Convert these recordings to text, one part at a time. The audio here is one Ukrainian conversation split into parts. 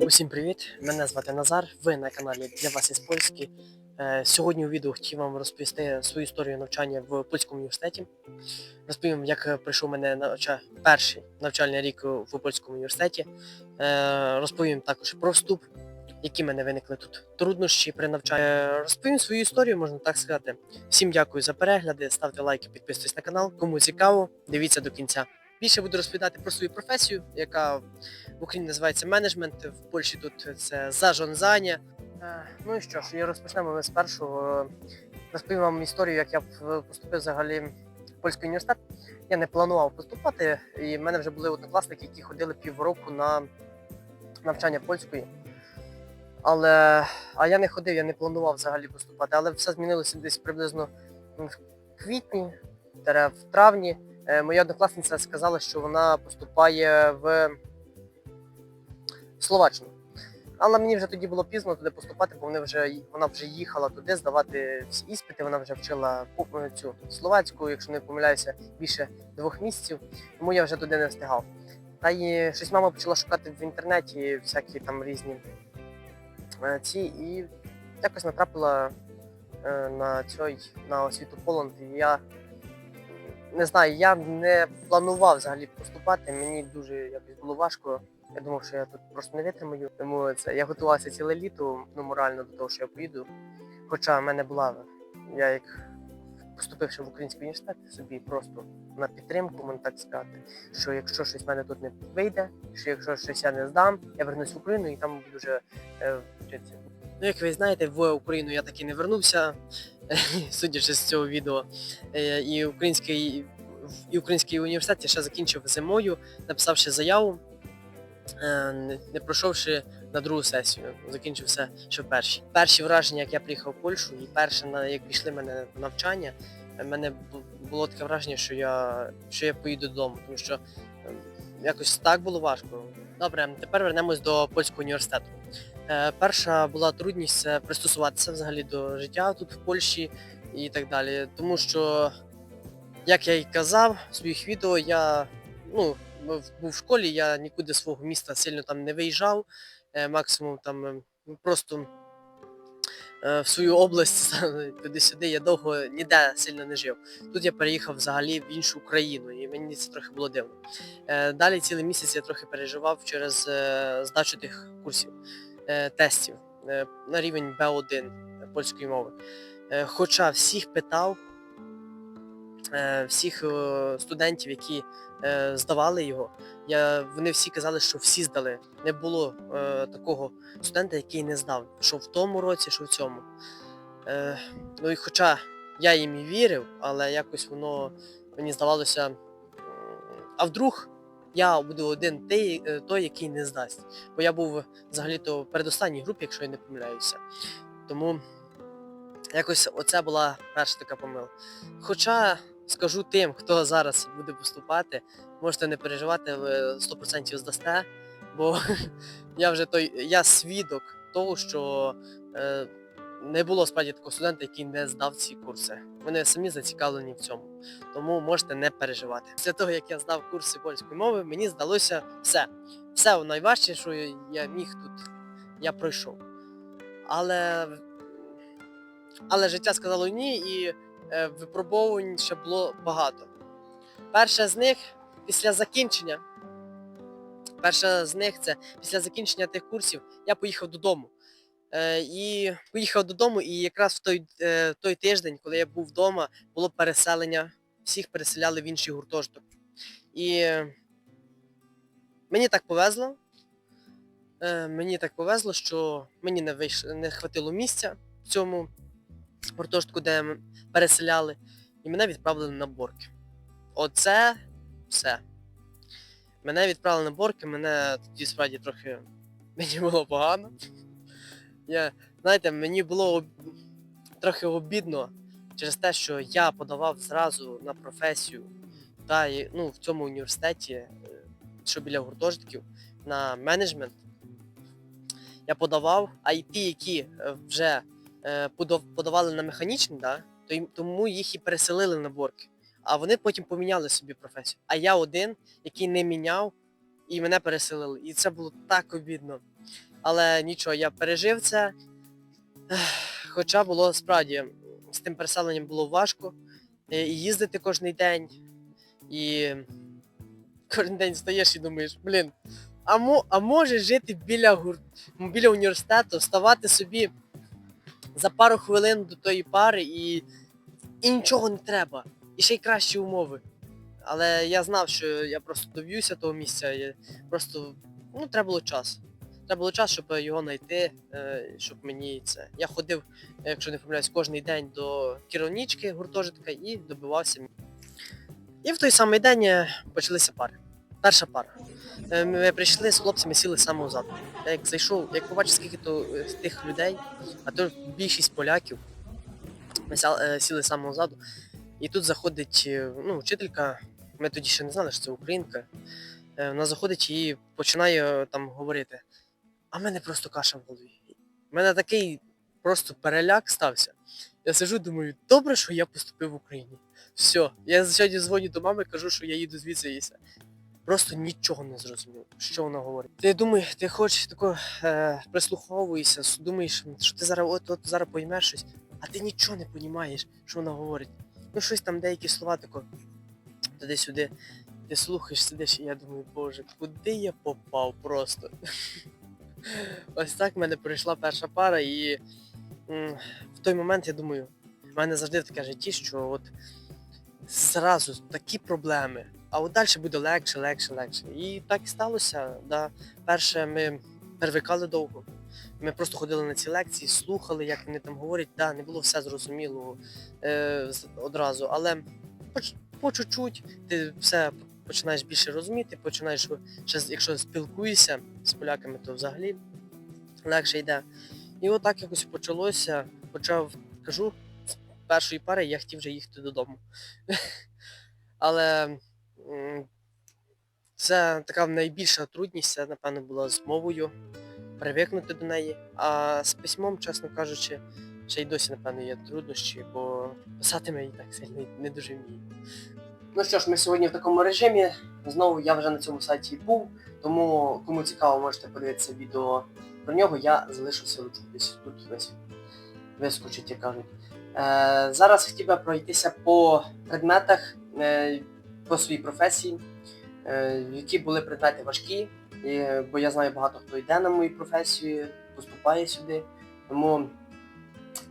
Усім привіт! Мене звати Назар. Ви на каналі Для вас із Польський. Е, Сьогодні у відео хотів вам розповісти свою історію навчання в польському університеті. Розповім, як пройшов мене навча... перший навчальний рік в польському університеті. Е, Розповім також про вступ, які в мене виникли тут труднощі при навчанні. Е, Розповім свою історію, можна так сказати. Всім дякую за перегляди, ставте лайки, підписуйтесь на канал. Кому цікаво, дивіться до кінця. Більше буду розповідати про свою професію, яка в Україні називається менеджмент, в Польщі тут це зажонзання. Е, Ну і що ж, і розпочнемо ми з першого. Розповім вам історію, як я поступив взагалі в польський університет. Я не планував поступати, і в мене вже були однокласники, які ходили півроку на навчання польської. Але а я не ходив, я не планував взагалі поступати. Але все змінилося десь приблизно в квітні, в травні. Е, Моя однокласниця сказала, що вона поступає в Словаччину. Але мені вже тоді було пізно туди поступати, бо вони вже, вона вже їхала туди здавати всі іспити, вона вже вчила е, цю словацьку, якщо не помиляюся, більше двох місяців, тому я вже туди не встигав. Та й щось мама почала шукати в інтернеті всякі там різні е, ці, і якось натрапила на цей на освіту Поланд. І я не знаю, я не планував взагалі поступати. Мені дуже якось було важко. Я думав, що я тут просто не витримаю. Тому це я готувався ціле літо ну, морально до того, що я поїду. Хоча в мене була, я як поступивши в український університет, собі просто на підтримку, можна так сказати, що якщо щось в мене тут не вийде, що якщо щось я не здам, я вернусь в Україну і там буду вже е, вчитися. Ну, як ви знаєте, в Україну я таки не вернувся, судячи з цього відео. Е, І український, і український університет я ще закінчив зимою, написавши заяву, е, не- пройшовши на другу сесію. Закінчив все ще в першій. Перші враження, як я приїхав в Польщу, і перше, як пішли мене навчання, в мене було таке враження, що я, що я поїду додому, тому що е, якось так було важко. Добре, тепер вернемось до польського університету. Е, Перша була трудність пристосуватися взагалі до життя тут в Польщі і так далі. Тому що, як я й казав в своїх відео, я ну, був в школі, я нікуди свого міста сильно там не виїжджав. Е, Максимум там е, ну, просто е, в свою область туди-сюди я довго ніде сильно не жив. Тут я переїхав взагалі в іншу країну, і мені це трохи було дивно. Е, Далі цілий місяць я трохи переживав через е, здачу тих курсів, е, тестів е, на рівень B1 польської мови. Е, Хоча всіх питав, е, всіх е, студентів, які е, здавали його, вони всі казали, що всі здали. Не було е, такого студента, який не здав, що в тому році, що в цьому. Е, ну і хоча я їм і вірив, але якось воно мені здавалося. А вдруг я буду один той, е, той, який не здасть. Бо я був взагалі-то в передостанній групі, якщо я не помиляюся. Тому якось оце була перша така помилка. Хоча скажу тим, хто зараз буде поступати, можете не переживати, ви 100% здасте, бо я вже той, я свідок того, що е, не було справді такого студента, який не здав ці курси. Вони самі зацікавлені в цьому. Тому можете не переживати. Після того, як я здав курси польської мови, мені здалося все. Все найважче, що я міг тут, я пройшов. Але, але життя сказало ні, і е, випробовувань ще було багато. Перше з них після закінчення. Перше з них це після закінчення тих курсів я поїхав додому. Е, і поїхав додому, і якраз в той, е, той тиждень, коли я був вдома, було переселення. Всіх переселяли в інший гуртожиток. І е, мені так повезло. Мені так повезло, що мені не вийш... не хватило місця в цьому гуртожитку, де м- переселяли, і мене відправили на борки. Оце все. Мене відправили на борки, мене тоді справді трохи мені було погано. Я, знаєте, мені було об... трохи обідно через те, що я подавав зразу на професію та, і, ну, в цьому університеті, е, що біля гуртожитків, на менеджмент. Я подавав, а й ті, які е, вже е, подавали на механічний, да, тому їх і переселили на борки. А вони потім поміняли собі професію. А я один, який не міняв, і мене переселили. І це було так обідно. Але нічого, я пережив це. Хоча було справді з тим переселенням було важко. е, І їздити кожен день. І кожен день стаєш і думаєш, блін, а, мо, а може жити біля, гур... біля університету, вставати собі за пару хвилин до тої пари і, і нічого не треба. І ще й кращі умови. Але я знав, що я просто доб'юся того місця. Я просто ну, треба було час. Треба було час, щоб його знайти, е, щоб мені це. Я ходив, якщо не помиляюсь, кожен день до керівнички гуртожитка і добивався. І в той самий день е, почалися пари. Перша пара. Е, Ми прийшли з хлопцями, сіли з самого. Я як зайшов, як побачив, скільки то тих людей, а то більшість поляків, ми сіли з самого. І тут заходить ну, вчителька, ми тоді ще не знали, що це українка. Вона заходить і починає там говорити. А в мене просто каша в голові. У мене такий просто переляк стався. Я сижу, думаю, добре, що я поступив в Україні. Все, я сьогодні дзвоню до мами, кажу, що я їду звідси і. Просто нічого не зрозумів, що вона говорить. Ти думаєш, ти хочеш тако е, прислуховуєшся, думаєш, що ти зараз от, от зараз поймеш щось, а ти нічого не розумієш, що вона говорить. Ну щось там деякі слова тако туди-сюди. Ти слухаєш, сидиш, і я думаю, боже, куди я попав просто. Ось так в мене пройшла перша пара, і в той момент я думаю, в мене завжди таке житті, що от зразу такі проблеми, а от далі буде легше, легше, легше. І так і сталося. Да. Перше ми перевикали довго. Ми просто ходили на ці лекції, слухали, як вони там говорять. Да, не було все зрозуміло е, одразу, але по, по чуть-чуть ти все починаєш більше розуміти, починаєш, ще, якщо спілкуєшся з поляками, то взагалі легше йде. І отак якось почалося. Почав, кажу, з першої пари я хотів вже їхати додому. Але це така найбільша трудність, це, напевно, була з мовою, привикнути до неї. А з письмом, чесно кажучи, ще й досі, напевно, є труднощі, бо писати ми і так сильно не дуже вмію. Ну що ж, ми сьогодні в такому режимі. Знову я вже на цьому сайті був, тому кому цікаво, можете подивитися відео про нього. Я залишу ссылочку десь тут весь вискочить, як кажуть. Е, зараз хотів би пройтися по предметах, е, по своїй професії, е, які були предмети важкі, і, бо я знаю багато хто йде на мою професію, поступає сюди. Тому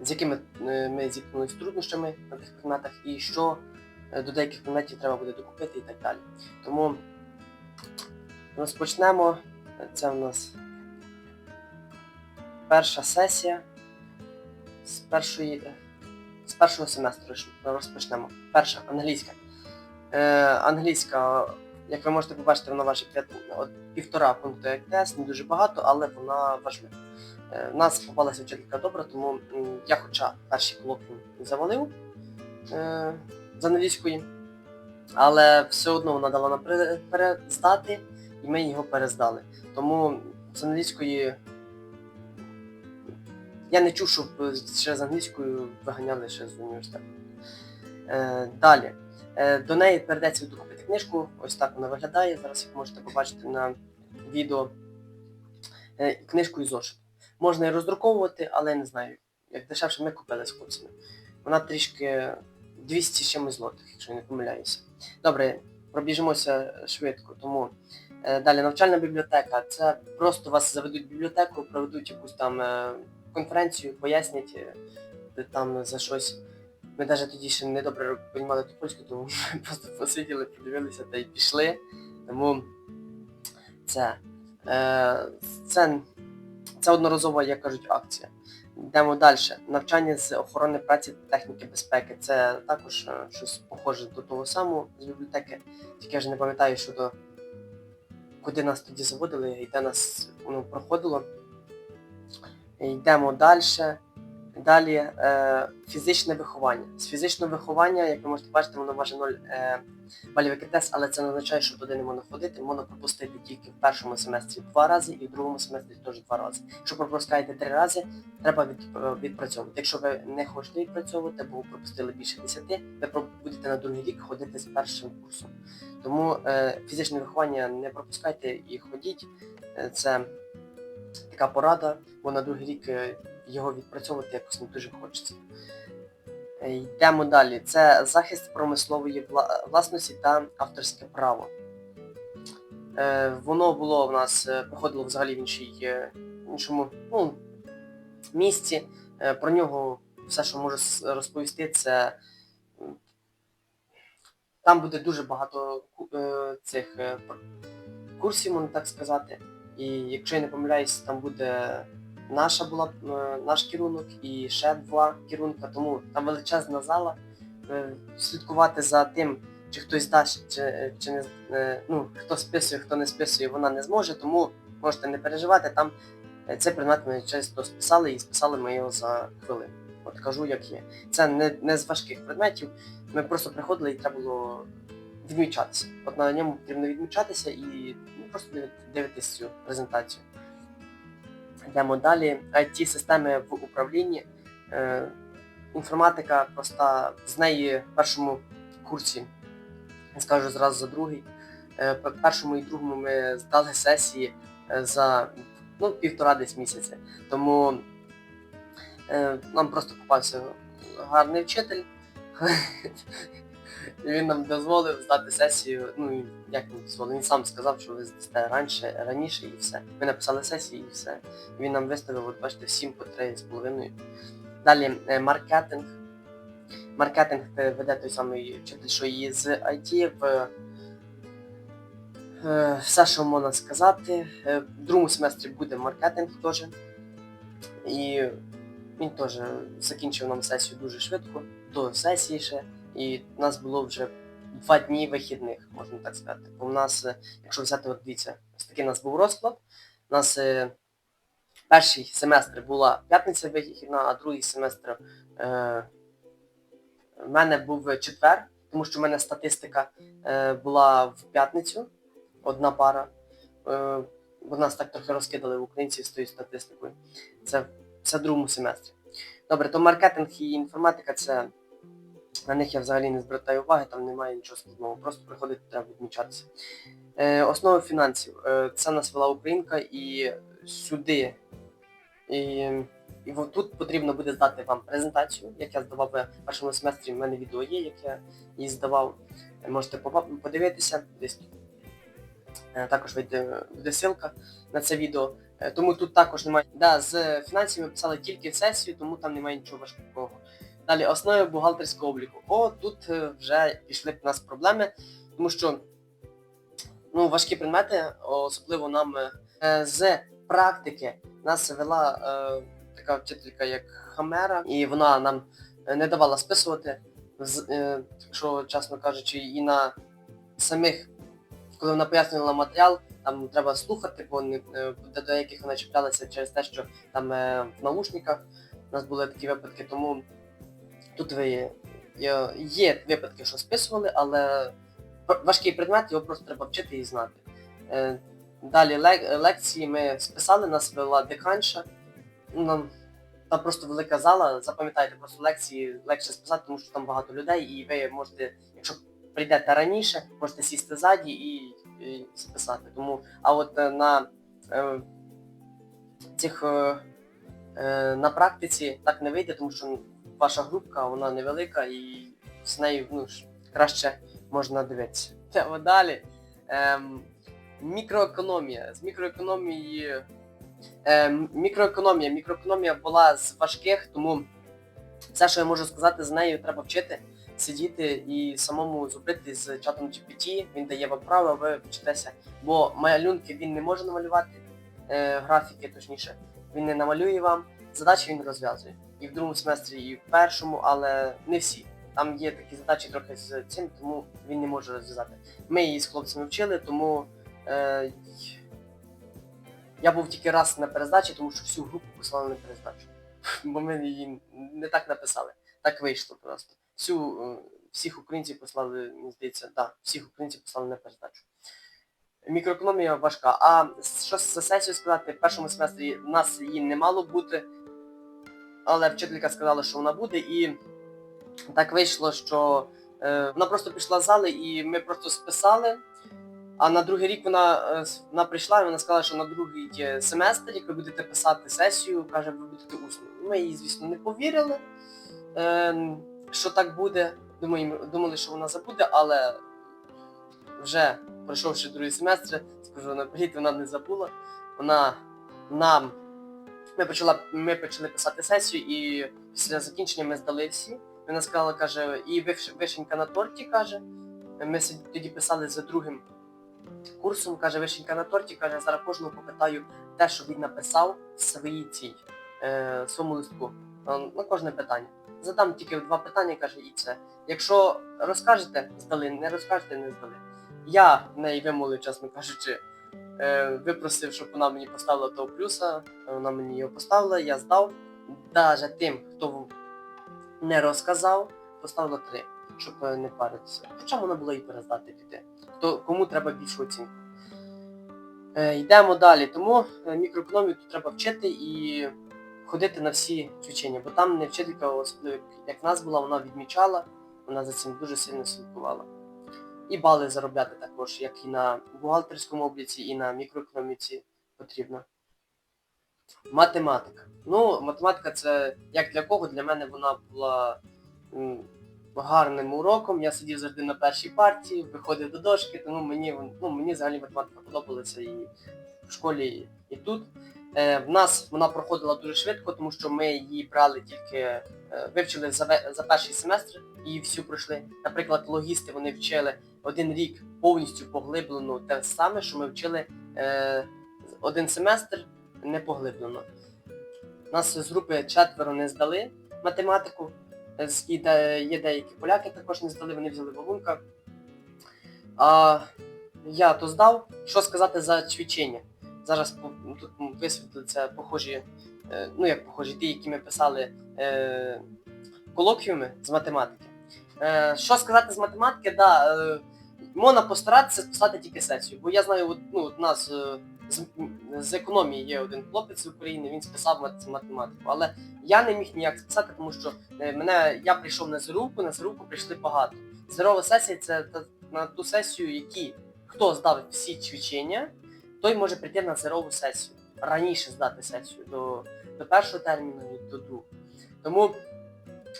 з якими е, ми зіткнулися труднощами на тих предметах і що е, до деяких предметів треба буде докупити і так далі. Тому розпочнемо. Це в нас перша сесія з першої з першого семестру розпочнемо. Перша англійська. Е, англійська, як ви можете побачити, вона важить півтора пункту як тест, не дуже багато, але вона важлива. Е, в нас попалася вчителька добра, тому я хоча перший колоквій завалив е, з англійської, але все одно вона дала нам перездати, і ми його перездали. Тому з англійської я не чув, щоб ще з англійською виганяли ще з університету. Е, далі. Е, до неї перейдеться докупити книжку. Ось так вона виглядає. Зараз як можете побачити на відео. Е, книжку і зошит. Можна і роздруковувати, але я не знаю. Як дешевше ми купили з хлопцями. Вона трішки 200 з чимось злотих, якщо я не помиляюся. Добре, пробіжимося швидко. Тому е, далі навчальна бібліотека. Це просто вас заведуть в бібліотеку, проведуть якусь там е, конференцію, пояснять е, там за щось. Ми навіть тоді ще не добре розуміли ту польську, тому ми просто посиділи, подивилися та й пішли. Тому це, це, це одноразова, як кажуть, акція. Йдемо далі. Навчання з охорони праці та техніки безпеки. Це також е, щось похоже до того самого з бібліотеки. Тільки я вже не пам'ятаю, що до куди нас тоді заводили і де нас воно проходило. Йдемо далі. Далі е, фізичне виховання. З фізичного виховання, як ви можете бачити, воно важить 0, е, балів ЕКТС, але це не означає, що туди не можна ходити. Можна пропустити тільки в першому семестрі два рази і в другому семестрі теж два рази. Якщо пропускаєте три рази, треба е, відпрацьовувати. Якщо ви не хочете відпрацьовувати, бо ви пропустили більше 10, ви будете на другий рік ходити з першим курсом. Тому е, фізичне виховання не пропускайте і ходіть. Е, це така порада, бо на другий рік е, його відпрацьовувати якось не дуже хочеться. Йдемо далі. Це захист промислової власності та авторське право. Е, воно було в нас, е, проходило взагалі в іншій, е, іншому ну, місці. Про нього все, що можу розповісти, це там буде дуже багато цих курсів, можна так сказати. І якщо я не помиляюсь, там буде наша була е, наш керунок і ще два керунка, тому там величезна зала. Е, Слідкувати за тим, чи хтось дасть, чи, чи не е, ну, хто списує, хто не списує, вона не зможе, тому можете не переживати. Там е, цей предмет ми часто списали і списали ми його за хвилину. От кажу, як є. Це не, не з важких предметів. Ми просто приходили і треба було відмічатися. От на ньому потрібно відмічатися і ну, просто диви- дивитись цю презентацію. Йдемо далі. it системи в управлінні. Е, інформатика проста. З неї в першому курсі, скажу зразу за другий. Е, в першому і другому ми здали сесії е, за ну, півтора десь місяця. Тому е, нам просто попався гарний вчитель. Він нам дозволив здати сесію. Ну як він дозволив? Він сам сказав, що ви здасте раніше, раніше і все. Ми написали сесію і все. Він нам виставив, от бачите, всім по 3,5. Далі е, маркетинг. Маркетинг веде той самий вчитель, що і з IT в е, все, що можна сказати. Е, В другому семестрі буде маркетинг теж. І він теж закінчив нам сесію дуже швидко, до сесії ще. І в нас було вже два дні вихідних, можна так сказати. Бо в нас, е, якщо взяти, от дивіться, ось такий у нас був розклад. У нас е, перший семестр була п'ятниця вихідна, а другий семестр е, в мене був четвер, тому що в мене статистика е, була в п'ятницю, одна пара. Е, бо нас так трохи розкидали в українців з тою статистикою. Це, це в другому семестрі. Добре, то маркетинг і інформатика це. На них я взагалі не звертаю уваги, там немає нічого складного, просто приходити треба відмічатися. Е, основи фінансів. Е, це нас вела Українка і сюди. І, і тут потрібно буде здати вам презентацію, як я здавав в першому семестрі, в мене відео є, як я її здавав. Можете подивитися десь. Е, Також вийде, ссылка на це відео. Е, Тому тут також немає. Да, з фінансів ми писали тільки сесію, тому там немає нічого важкого. Далі основи бухгалтерського обліку. О, тут е, вже пішли б нас проблеми, тому що ну, важкі предмети, особливо нам е, з практики, нас вела е, така вчителька, як Хамера, і вона нам е, не давала списувати, з, е, якщо чесно кажучи, і на самих, коли вона пояснювала матеріал, там треба слухати, бо не, е, до деяких вона чіплялася через те, що там е, в наушниках у нас були такі випадки, тому тут ви є, випадки, що списували, але важкий предмет, його просто треба вчити і знати. Е, Далі лек- лекції ми списали, нас вела деканша. Ну, Нам там просто велика зала, запам'ятайте, просто лекції легше списати, тому що там багато людей, і ви можете, якщо прийдете раніше, можете сісти ззаді і, і списати. Тому, а от е, на е, цих е, е, на практиці так не вийде, тому що ваша групка вона невелика і з нею ну, краще можна дивитися. Йдемо далі. Ем, мікроекономія. З мікроекономії. Ем, мікроекономія. Мікроекономія була з важких, тому все, що я можу сказати, з нею треба вчити, сидіти і самому зробити з чатом GPT. Він дає вам право, ви вчитеся. Бо малюнки він не може намалювати, е, графіки точніше, він не намалює вам. Задачі він розв'язує. І в другому семестрі, і в першому, але не всі. Там є такі задачі трохи з цим, тому він не може розв'язати. Ми її з хлопцями вчили, тому е, я був тільки раз на перездачі, тому що всю групу послали на перездачу. Бо ми її не так написали. Так вийшло просто. Всю, е, всіх українців послали, мені здається, да, всіх українців послали на передачу. Мікроекономія важка. А що за сесію сказати, в першому семестрі в нас її не мало бути, але вчителька сказала, що вона буде, і так вийшло, що е, вона просто пішла з зали і ми просто списали. А на другий рік вона, е, вона прийшла і вона сказала, що на другий е, семестр, як ви будете писати сесію, каже, ви будете усно. Ми їй, звісно, не повірили, що так буде. Думали, що вона забуде, але вже пройшовши другий семестр, скажу наперед, вона не забула. Вона нам. Ми почала, ми почали писати сесію і після закінчення ми здали всі. Вона сказала, каже, і вишенька на торті, каже. Ми тоді писали за другим курсом, каже, вишенька на торті, каже, зараз кожного попитаю те, що він написав в своїй цій, е, своєму листку. Е, На кожне питання. Задам тільки два питання, каже, і це. Якщо розкажете, здали, не розкажете, не здали. Я в неї вимолив, чесно кажучи, випросив, щоб вона мені поставила того плюса, вона мені його поставила, я здав. Даже тим, хто не розказав, поставила три, щоб е, не паритися. Хоча можна було і перездати піти. Хто, кому треба більшу оцінку. Е, йдемо далі. Тому е, мікроекономію тут треба вчити і ходити на всі вчення, бо там не вчителька, особливо як нас була, вона відмічала, вона за цим дуже сильно слідкувала. І бали заробляти також, як і на бухгалтерському обліці, і на мікроекономіці потрібно. Математика. Ну, математика це як для кого? Для мене вона була гарним уроком. Я сидів завжди на першій партії, виходив до дошки, тому мені, ну, мені взагалі математика подобалася і в школі, і тут. Е, в нас вона проходила дуже швидко, тому що ми її брали тільки, е, вивчили за, за перший семестр і всю пройшли. Наприклад, логісти вони вчили один рік повністю поглиблено те саме, що ми вчили е, один семестр не поглиблено. Нас з групи четверо не здали математику. Е, І є деякі поляки також не здали, вони взяли валунка. А я то здав. Що сказати за чвічення? Зараз тут висвітлиться похожі, е, ну як похожі, ті, які ми писали е, колоквіуми з математики. Е, що сказати з математики, да, е, можна постаратися писати тільки сесію, бо я знаю, от, ну, от нас е, з, з економії є один хлопець з України, він списав математику, але я не міг ніяк списати, тому що е, мене, я прийшов на зерувку, на зерувку прийшли багато. Зерова сесія це на ту сесію, які хто здав всі чвічення, той може прийти на зерову сесію. Раніше здати сесію до, до першого терміну до другого. Тому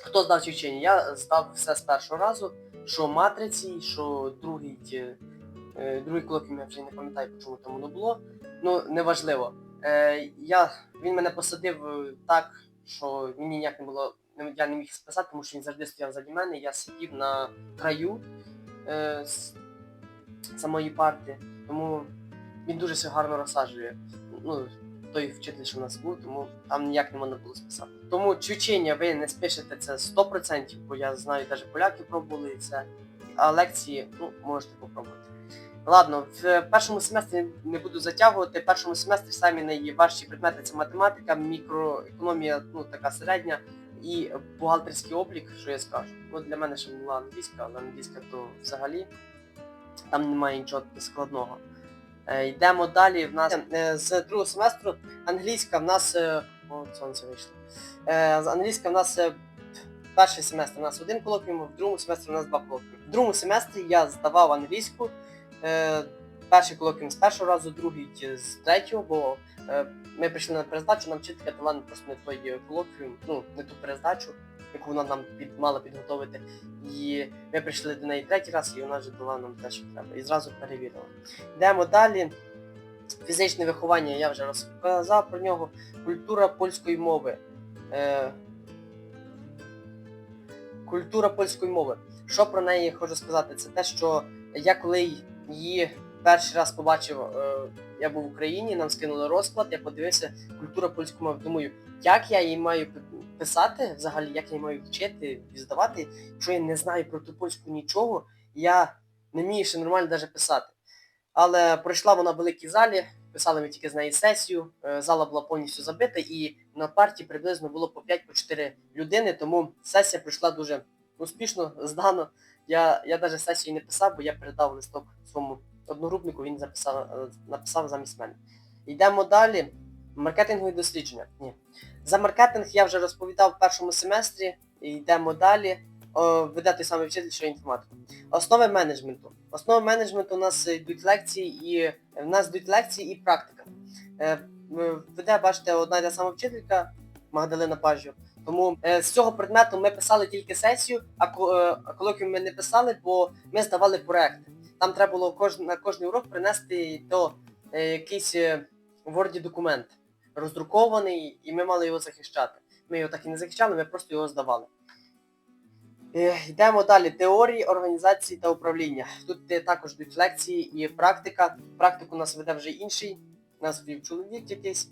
хто здав чвічення, я здав все з першого разу, що матриці, що другий, е, другий колоквіум, я вже не пам'ятаю, чому там воно було. Ну, неважливо. Е, я, він мене посадив е, так, що мені ніяк не було, я не міг списати, тому що він завжди стояв заді мене, я сидів на краю е, самої парти, тому він дуже все гарно розсаджує. Ну, той вчитель, що в нас був, тому там ніяк не можна було списати. Тому чучення ви не спишете це 100%, бо я знаю, навіть поляки пробували це. А лекції, ну, можете попробувати. Ладно, в першому семестрі не буду затягувати. В першому семестрі самі найважчі предмети це математика, мікроекономія, ну така середня, і бухгалтерський облік, що я скажу. Ну, для мене ще була англійська, але англійська то взагалі там немає нічого складного. Е, йдемо далі. В нас е, з другого семестру англійська в нас. Е, сонце вийшло. Е, з англійська в нас е, перший семестр у нас один колоквіум, в другому семестрі у нас два колоквіуми. В другому семестрі я здавав англійську. Е, перший колоквіум з першого разу, другий з третього, бо ми прийшли на перездачу, нам вчителька дала просто не той колоквіум, ну, не ту перездачу, яку вона нам під, мала підготовити. І ми прийшли до неї третій раз, і вона вже дала нам те, що треба. І зразу перевірила. Йдемо далі. Фізичне виховання, я вже розказав про нього. Культура польської мови. Е, культура польської мови. Що про неї хочу сказати? Це те, що я коли її перший раз побачив, е, я був в Україні, нам скинули розклад, я подивився культура польської мови. Думаю, як я її маю писати взагалі, як я її маю вчити і здавати, якщо я не знаю про ту польську нічого, я не вмію ще нормально навіть писати. Але пройшла вона в великій залі, писали ми тільки з неї сесію, е, зала була повністю забита і на парті приблизно було по 5-4 людини, тому сесія пройшла дуже успішно здано. Я, я навіть сесію не писав, бо я передав листок своєму одногрупнику, він записав, е, написав замість мене. Йдемо далі. Маркетингові дослідження. Ні. За маркетинг я вже розповідав в першому семестрі. Йдемо далі. Веде той самий вчитель, що інформатику. Основи менеджменту. Основи менеджменту у нас йдуть лекції і в нас йдуть лекції і практика. Е, Веде, бачите, одна та сама вчителька Магдалина Пажів. Тому е, з цього предмету ми писали тільки сесію, а ко- е, колоквіум ми не писали, бо ми здавали проекти. Там треба було кож, на кожний урок принести е, якийсь е, Word документ роздрукований, і ми мали його захищати. Ми його так і не захищали, ми просто його здавали. Е, Йдемо далі. Теорії, організації та управління. Тут е, також йдуть лекції і практика. Практику нас веде вже інший. У нас чоловік якийсь.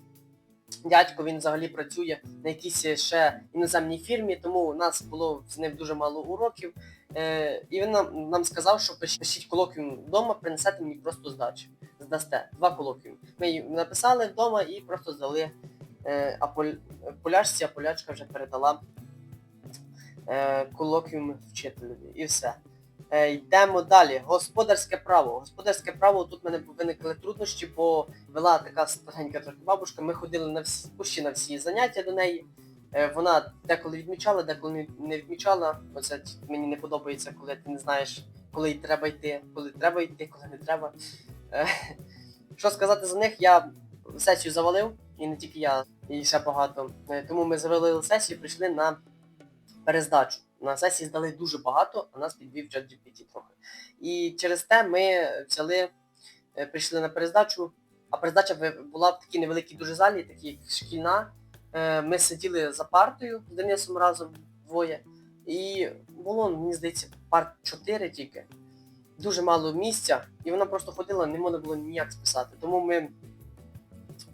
Дядько він взагалі працює на якійсь ще іноземній фірмі, тому у нас було з ним дуже мало уроків. Е, і він нам, нам сказав, що пишіть колоквіум вдома, принесете мені просто здачу. Здасте. Два колоквіум. Ми її написали вдома і просто здали е, полячці, а полячка вже передала е, колоквіум вчителеві. І все. Е, йдемо далі. Господарське право. Господарське право тут в мене виникли труднощі, бо вела така старенька трохи бабушка. Ми ходили на всі, почти на всі заняття до неї. Е, вона деколи відмічала, деколи не- відмічала. Оце мені не подобається, коли ти не знаєш, коли треба йти, коли треба йти, коли не треба. Е, що сказати за них, я сесію завалив, і не тільки я, і ще багато. Е, тому ми завалили сесію, прийшли на перездачу. На сесії здали дуже багато, а нас підвів чат GPT трохи. І через те ми взяли, е, прийшли на перездачу, а перездача була в такій невеликій дуже залі, такій шкільна. Е, Ми сиділи за партою з Денисом разом двоє. І було, мені здається, парт 4 тільки. Дуже мало місця, і вона просто ходила, не можна було ніяк списати. Тому ми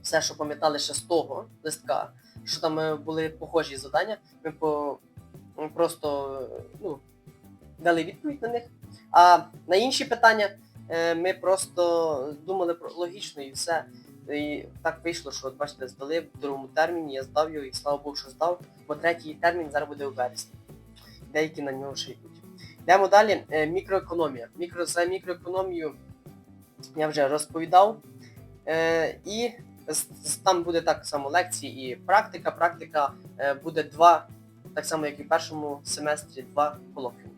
все, що пам'ятали ще з того листка, що там е, були похожі завдання, ми просто ну, дали відповідь на них. А на інші питання е, ми просто думали про логічно і все. І так вийшло, що от бачите, здали в другому терміні, я здав його і слава Богу, що здав, бо третій термін зараз буде у вересні. Деякі на нього ще йдуть. Йдемо далі. Е, Мікроекономія. Мікро, за мікроекономію я вже розповідав. Е, і там буде так само лекції і практика. Практика буде два, так само як і в першому семестрі, два колоквіуми.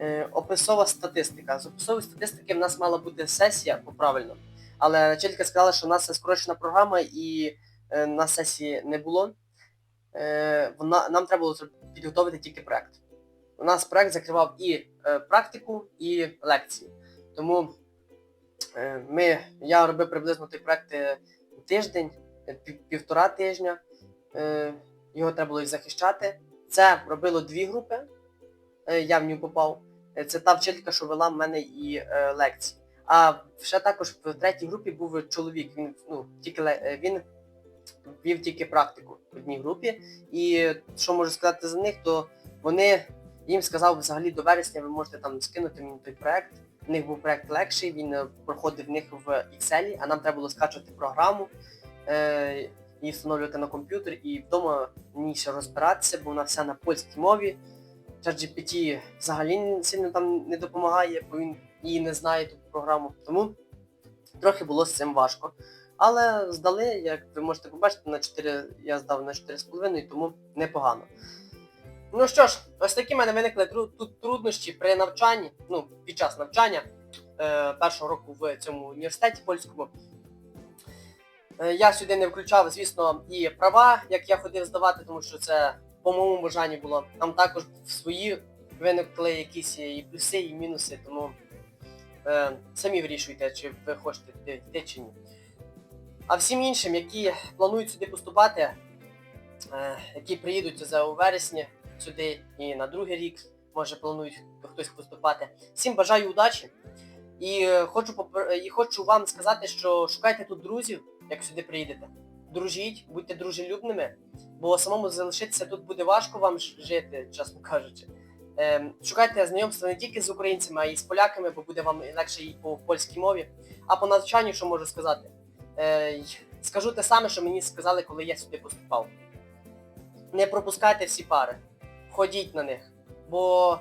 Е, описова статистика. З описової статистики в нас мала бути сесія, поправильно. Але началька сказала, що в нас це скорочена програма і е, на сесії не було. Е, вона, нам треба було підготовити тільки проект. У нас проект закривав і практику, і лекції. Тому ми, я робив приблизно той проект е, тиждень, пів- півтора тижня. Його треба було і захищати. Це робило дві групи. Е, я в нього попав. Е, Це та вчителька, що вела в мене і е, лекції. А ще також в третій групі був чоловік. Він ну тільки е, він вів тільки практику в одній групі. І що можу сказати за них, то вони їм сказав взагалі до вересня ви можете там скинути мені той проект. В них був проект легший, він проходив в них в Excel, а нам треба було скачувати програму і встановлювати на комп'ютер, і вдома мені ще розбиратися, бо вона вся на польській мові. ChatGPT взагалі сильно там не допомагає, бо він її не знає ту програму. Тому трохи було з цим важко. Але здали, як ви можете побачити, на 4, я здав на 4,5, тому непогано. Ну що ж, ось такі в мене виникли тут труднощі при навчанні, ну, під час навчання е, першого року в цьому університеті польському. Е, я сюди не включав, звісно, і права, як я ходив здавати, тому що це по моєму бажанню було. Там також свої виникли якісь і плюси, і мінуси, тому е, самі вирішуйте, чи ви хочете туди йти чи ні. А всім іншим, які планують сюди поступати, е, які приїдуть за у вересні сюди і на другий рік, може планують хтось поступати. Всім бажаю удачі. І е, хочу і хочу вам сказати, що шукайте тут друзів, як сюди приїдете. Дружіть, будьте дружелюбними, бо самому залишитися тут буде важко вам жити, чесно кажучи. Ем, шукайте знайомства не тільки з українцями, а й з поляками, бо буде вам легше і по польській мові. А по навчанню, що можу сказати? Е, скажу те саме, що мені сказали, коли я сюди поступав. Не пропускайте всі пари, ходіть на них. Бо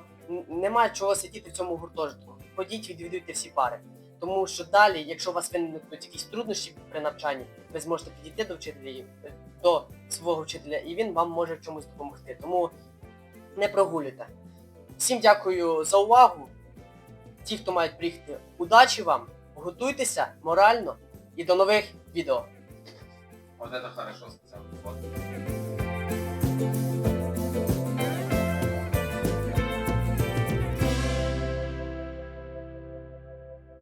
немає чого сидіти в цьому гуртожитку. Ходіть, відвідуйте всі пари. Тому що далі, якщо у вас виникнуть якісь труднощі при навчанні, ви зможете підійти до вчителя, до свого вчителя, і він вам може чомусь допомогти. Тому не прогулюйте. Всім дякую за увагу. Ті, хто мають приїхати, удачі вам, готуйтеся морально і до нових відео. Вот это хорошо сказал.